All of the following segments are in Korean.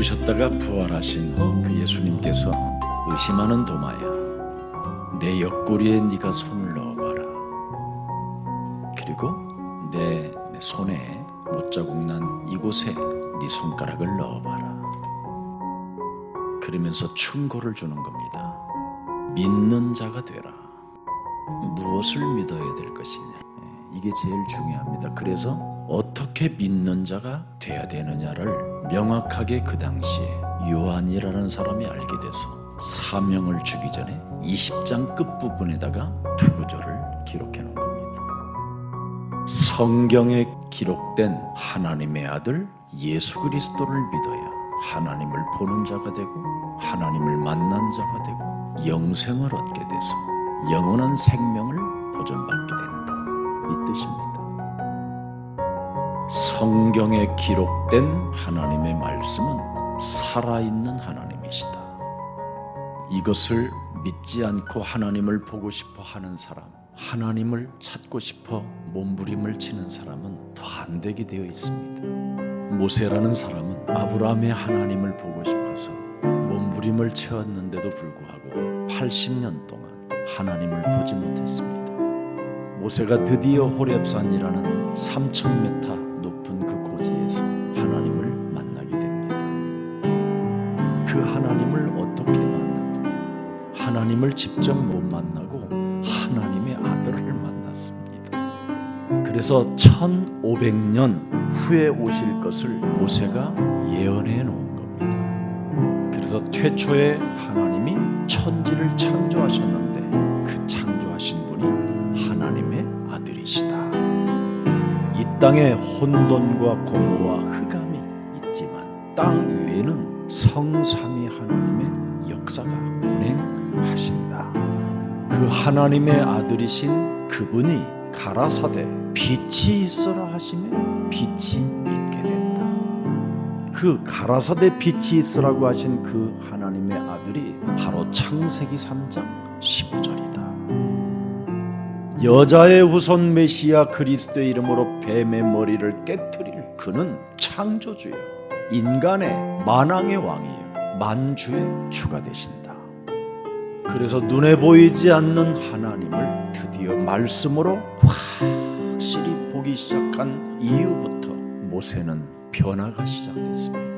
죽으셨다가 부활하신 그 예수님께서 의심하는 도마야 내 옆구리에 네가 손을 넣어봐라. 그리고 내 손에 못자국 난 이곳에 네 손가락을 넣어봐라. 그러면서 충고를 주는 겁니다. 믿는 자가 되라. 무엇을 믿어야 될 것이냐? 예, 이게 제일 중요합니다 그래서 어떻게 믿는 자가 돼야 되느냐를 명확하게 그 당시에 요한이라는 사람이 알게 돼서 사명을 주기 전에 20장 끝부분에다가 두 구절을 기록해 놓은 겁니다 성경에 기록된 하나님의 아들 예수 그리스도를 믿어야 하나님을 보는 자가 되고 하나님을 만난 자가 되고 영생을 얻게 돼서 영원한 생명을 보존받게 된다. 이 뜻입니다. 성경에 기록된 하나님의 말씀은 살아있는 하나님이시다. 이것을 믿지 않고 하나님을 보고 싶어 하는 사람, 하나님을 찾고 싶어 몸부림을 치는 사람은 되게 되어 있습니다. 모세라는 사람은 아브라함의 하나님을 보고 싶어서 몸부림을 채웠는데도 불구하고 80년 동안 하나님을 보지 못했습니다. 모세가 드디어 호렙산이라는 3,000m 높은 그 고지에서 하나님을 만나게 됩니다. 그 하나님을 어떻게 만났느냐? 하나님을 직접 못 만나고 하나님의 아들을 만났습니다. 그래서 1500년 후에 오실 것을 모세가 예언해 놓은 겁니다. 그래서 최초에 하나님이 천지를 창조하셨는데 땅에 혼돈과 공허와 흑암이 있지만 땅 위에는 성삼위 하나님의 역사가 운행하신다. 그 하나님의 아들이신 그분이 가라사대 빛이 있어라 하심에 빛이 있게 된다. 그 가라사대 빛이 있으라고 하신 그 하나님의 아들이 바로 창세기 3장 15절이다. 여자의 후손 메시아 그리스도의 이름으로 뱀의 머리를 깨뜨릴 그는 창조주요 인간의 만왕의 왕이요 만주의 주가 되신다. 그래서 눈에 보이지 않는 하나님을 드디어 말씀으로 확실히 보기 시작한 이후부터 모세는 변화가 시작됐습니다.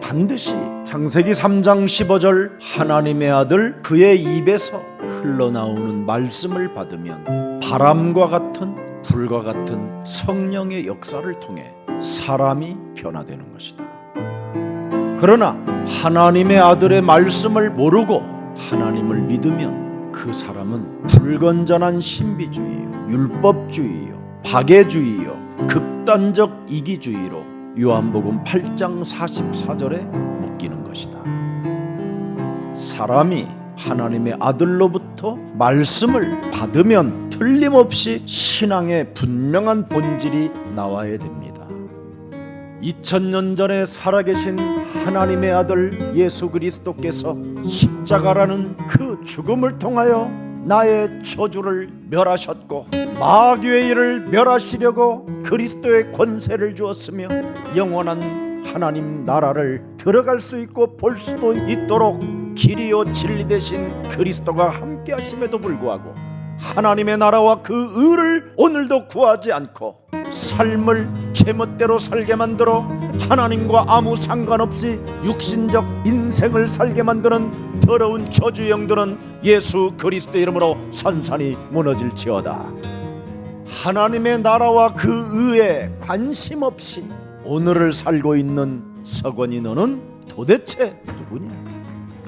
반드시 창세기 3장 15절 하나님의 아들 그의 입에서 흘러나오는 말씀을 받으면 바람과 같은 불과 같은 성령의 역사를 통해 사람이 변화되는 것이다. 그러나 하나님의 아들의 말씀을 모르고 하나님을 믿으면 그 사람은 불건전한 신비주의요, 율법주의요, 박애주의요, 극단적 이기주의로 요한복음 8장 44절에 묶이는 것이다. 사람이 하나님의 아들로부터 말씀을 받으면 틀림없이 신앙의 분명한 본질이 나와야 됩니다. 2000년 전에 살아계신 하나님의 아들 예수 그리스도께서 십자가라는 그 죽음을 통하여 나의 저주를 멸하셨고 마귀의 일을 멸하시려고 그리스도의 권세를 주었으며 영원한 하나님 나라를 들어갈 수 있고 볼 수도 있도록 길이요 진리 되신 그리스도가 함께 하심에도 불구하고 하나님의 나라와 그 의를 오늘도 구하지 않고 삶을 제멋대로 살게 만들어 하나님과 아무 상관없이 육신적 인생을 살게 만드는 더러운 저주 영들은 예수 그리스도 이름으로 산산이 무너질지어다. 하나님의 나라와 그 의에 관심 없이 오늘을 살고 있는 서건이 너는 도대체 누구냐?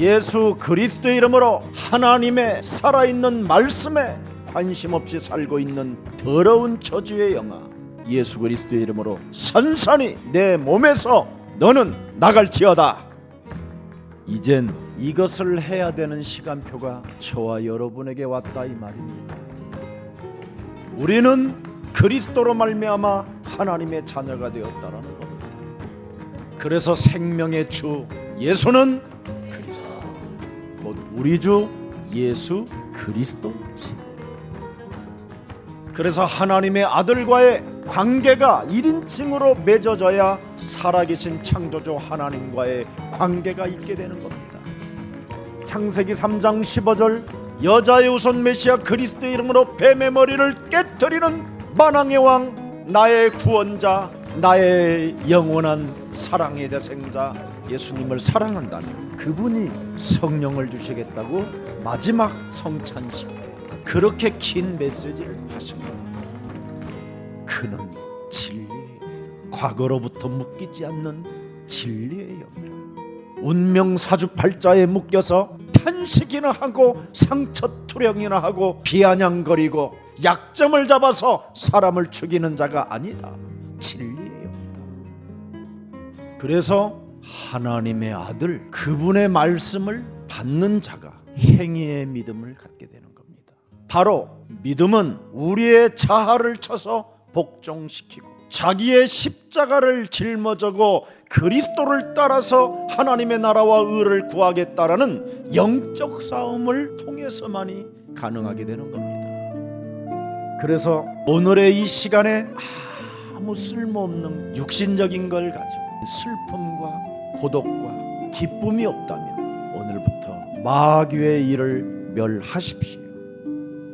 예수 그리스도 이름으로 하나님의 살아있는 말씀에 관심 없이 살고 있는 더러운 저주의 영아 예수 그리스도 이름으로 산산이 내 몸에서 너는 나갈지어다. 이젠 이것을 해야 되는 시간표가 저와 여러분에게 왔다 이 말입니다. 우리는 그리스도로 말미암아 하나님의 자녀가 되었다라는 겁니다. 그래서 생명의 주 예수는 우리 주 예수 그리스도시니 그래서 하나님의 아들과의 관계가 1인칭으로 맺어져야 살아계신 창조주 하나님과의 관계가 있게 되는 겁니다. 창세기 3장 15절 여자의 우선 메시아 그리스도 이름으로 뱀의 머리를 깨뜨리는 만왕의 왕 나의 구원자 나의 영원한 사랑의 대생자 예수님을 사랑한다면 그분이 성령을 주시겠다고 마지막 성찬식 그렇게 긴 메시지를 하신 겁니다. 그는 진리예요. 과거로부터 묶이지 않는 영이라. 운명 사주팔자에 묶여서 탄식이나 하고 상처 투령이나 하고 비아냥거리고 약점을 잡아서 사람을 죽이는 자가 아니다. 영이다. 그래서 하나님의 아들 그분의 말씀을 받는 자가 행위의 믿음을 갖게 되는 겁니다. 바로 믿음은 우리의 자아를 쳐서 복종시키고 자기의 십자가를 짊어지고 그리스도를 따라서 하나님의 나라와 의를 구하겠다라는 영적 싸움을 통해서만이 가능하게 되는 겁니다. 그래서 오늘의 이 시간에 아무 쓸모없는 육신적인 걸 가지고 슬픔과 고독과 기쁨이 없다면 오늘부터 마귀의 일을 멸하십시오.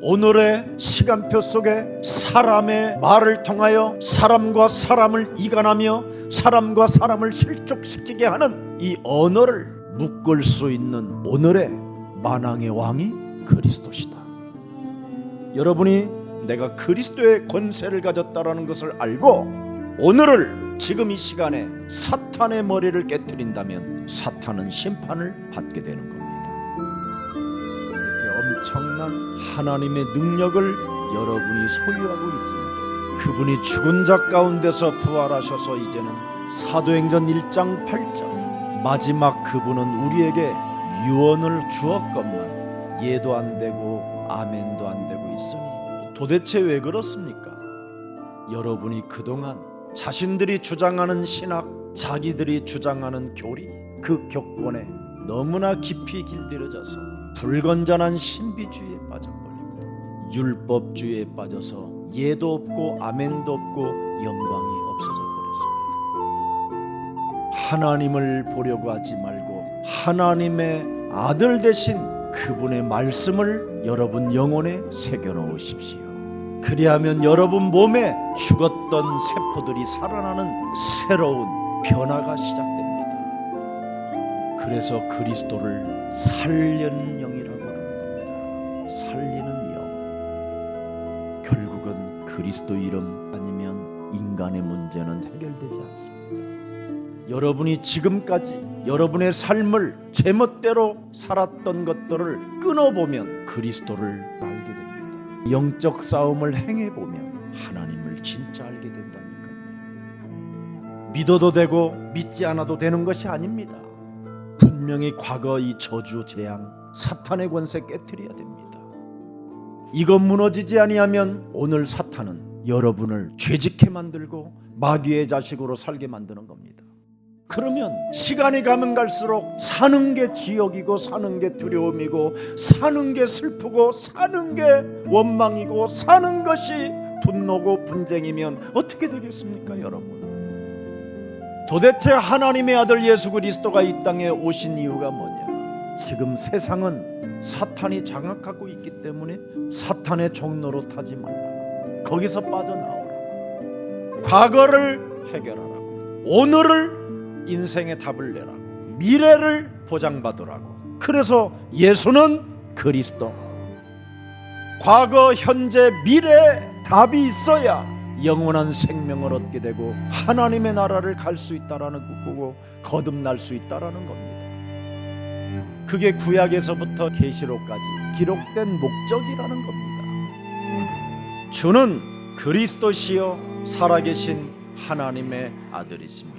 오늘의 시간표 속에 사람의 말을 통하여 사람과 사람을 이간하며 사람과 사람을 실족시키게 하는 이 언어를 묶을 수 있는 오늘의 만왕의 왕이 그리스도시다. 여러분이 내가 그리스도의 권세를 가졌다라는 것을 알고 오늘을 지금 이 시간에 사탄의 머리를 깨뜨린다면 사탄은 심판을 받게 되는 겁니다. 이렇게 엄청난 하나님의 능력을 여러분이 소유하고 있습니다. 그분이 죽은 자 가운데서 부활하셔서 이제는 사도행전 1장 8절 마지막 그분은 우리에게 유언을 주었건만 예도 안 되고 아멘도 안 되고 있으니 도대체 왜 그렇습니까? 여러분이 그동안 자신들이 주장하는 신학, 자기들이 주장하는 교리 그 교권에 너무나 깊이 길들여져서 불건전한 신비주의에 빠져버리고 율법주의에 빠져서 예도 없고 아멘도 없고 영광이 없어져 버렸습니다. 하나님을 보려고 하지 말고 하나님의 아들 대신 그분의 말씀을 여러분 영혼에 새겨 놓으십시오. 그리하면 여러분 몸에 죽었던 세포들이 살아나는 새로운 변화가 시작됩니다. 그래서 그리스도를 살리는 영이라고 하는 겁니다. 살리는 영. 결국은 그리스도 이름 아니면 인간의 문제는 해결되지 않습니다. 여러분이 지금까지 여러분의 삶을 제멋대로 살았던 것들을 끊어보면 그리스도를 알게 됩니다. 영적 싸움을 행해 보면 하나님을 진짜 알게 된다니까요. 믿어도 되고 믿지 않아도 되는 것이 아닙니다. 분명히 과거 이 저주 재앙 사탄의 권세 깨뜨려야 됩니다. 이거 무너지지 아니하면 오늘 사탄은 여러분을 죄짓게 만들고 마귀의 자식으로 살게 만드는 겁니다. 그러면 시간이 가면 갈수록 사는 게 지옥이고 사는 게 두려움이고 사는 게 슬프고 사는 게 원망이고 사는 것이 분노고 분쟁이면 어떻게 되겠습니까, 여러분? 도대체 하나님의 아들 예수 그리스도가 이 땅에 오신 이유가 뭐냐? 지금 세상은 사탄이 장악하고 있기 때문에 사탄의 종로로 타지 말라고. 거기서 빠져나오라고. 과거를 해결하라고. 오늘을 인생의 답을 내라고. 미래를 보장받으라고. 그래서 예수는 그리스도. 과거, 현재, 미래 답이 있어야 영원한 생명을 얻게 되고 하나님의 나라를 갈 수 있다라는 거고 거듭날 수 있다라는 겁니다. 그게 구약에서부터 계시록까지 기록된 목적이라는 겁니다. 주는 그리스도시요 살아계신 하나님의 아들이십니다.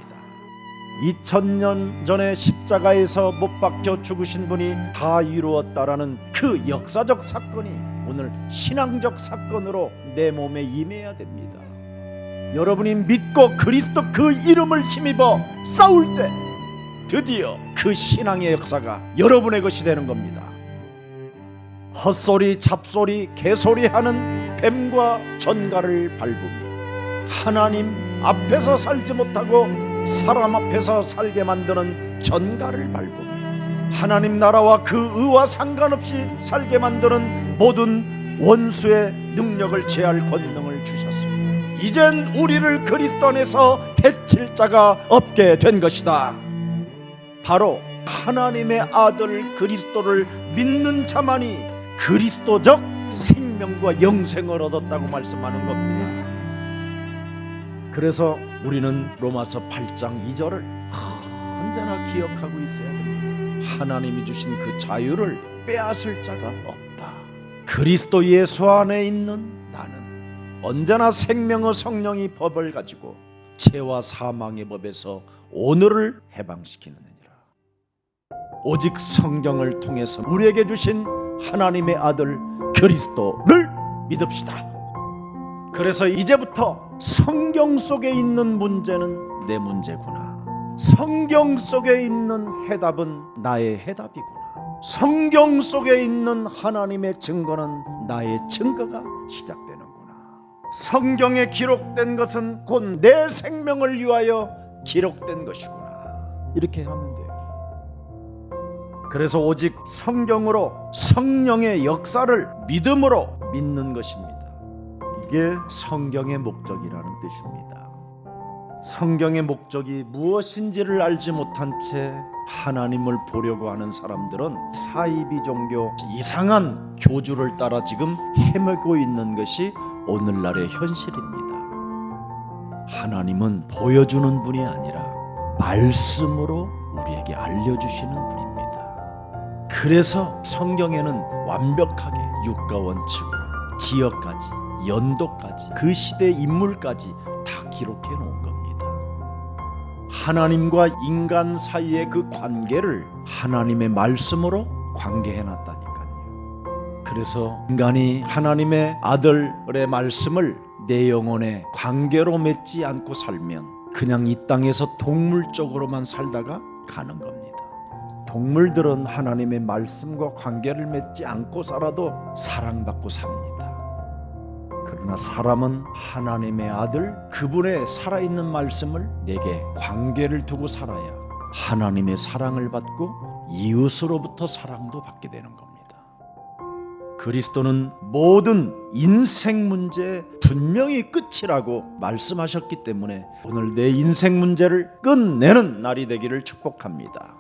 2000년 전에 십자가에서 못 박혀 죽으신 분이 다 이루었다라는 그 역사적 사건이 오늘 신앙적 사건으로 내 몸에 임해야 됩니다. 여러분이 믿고 그리스도 그 이름을 힘입어 싸울 때 드디어 그 신앙의 역사가 여러분의 것이 되는 겁니다. 헛소리, 잡소리, 개소리 하는 뱀과 전갈을 밟으며 하나님 앞에서 살지 못하고 사람 앞에서 살게 만드는 전가를 밟으며 하나님 나라와 그 의와 상관없이 살게 만드는 모든 원수의 능력을 제할 권능을 주셨습니다. 이젠 우리를 그리스도 안에서 해칠 자가 없게 된 것이다. 바로 하나님의 아들 그리스도를 믿는 자만이 그리스도적 생명과 영생을 얻었다고 말씀하는 겁니다. 그래서 우리는 로마서 8장 2절을 언제나 기억하고 있어야 됩니다. 하나님이 주신 그 자유를 빼앗을 자가 없다. 그리스도 예수 안에 있는 나는 언제나 생명의 성령이 법을 가지고 죄와 사망의 법에서 오늘을 해방시키느니라. 오직 성경을 통해서 우리에게 주신 하나님의 아들 그리스도를 믿읍시다. 그래서 이제부터 성경 속에 있는 문제는 내 문제구나. 성경 속에 있는 해답은 나의 해답이구나. 성경 속에 있는 하나님의 증거는 나의 증거가 시작되는구나. 성경에 기록된 것은 곧 내 생명을 위하여 기록된 것이구나. 이렇게 하면 돼요. 그래서 오직 성경으로 성령의 역사를 믿음으로 믿는 것입니다. 이게 성경의 목적이라는 뜻입니다. 성경의 목적이 무엇인지를 알지 못한 채 하나님을 보려고 하는 사람들은 사이비 종교 이상한 교주를 따라 지금 헤매고 있는 것이 오늘날의 현실입니다. 하나님은 보여주는 분이 아니라 말씀으로 우리에게 알려주시는 분입니다. 그래서 성경에는 완벽하게 육가 원칙으로 지역까지 연도까지 그 시대 인물까지 다 기록해 놓은 겁니다. 하나님과 인간 사이의 그 관계를 하나님의 말씀으로 관계해 놨다니까요. 그래서 인간이 하나님의 아들의 말씀을 내 영혼의 관계로 맺지 않고 살면 그냥 이 땅에서 동물적으로만 살다가 가는 겁니다. 동물들은 하나님의 말씀과 관계를 맺지 않고 살아도 사랑받고 삽니다. 그러나 사람은 하나님의 아들 그분의 살아있는 말씀을 내게 관계를 두고 살아야 하나님의 사랑을 받고 이웃으로부터 사랑도 받게 되는 겁니다. 그리스도는 모든 인생 문제의 분명히 끝이라고 말씀하셨기 때문에 오늘 내 인생 문제를 끝내는 날이 되기를 축복합니다.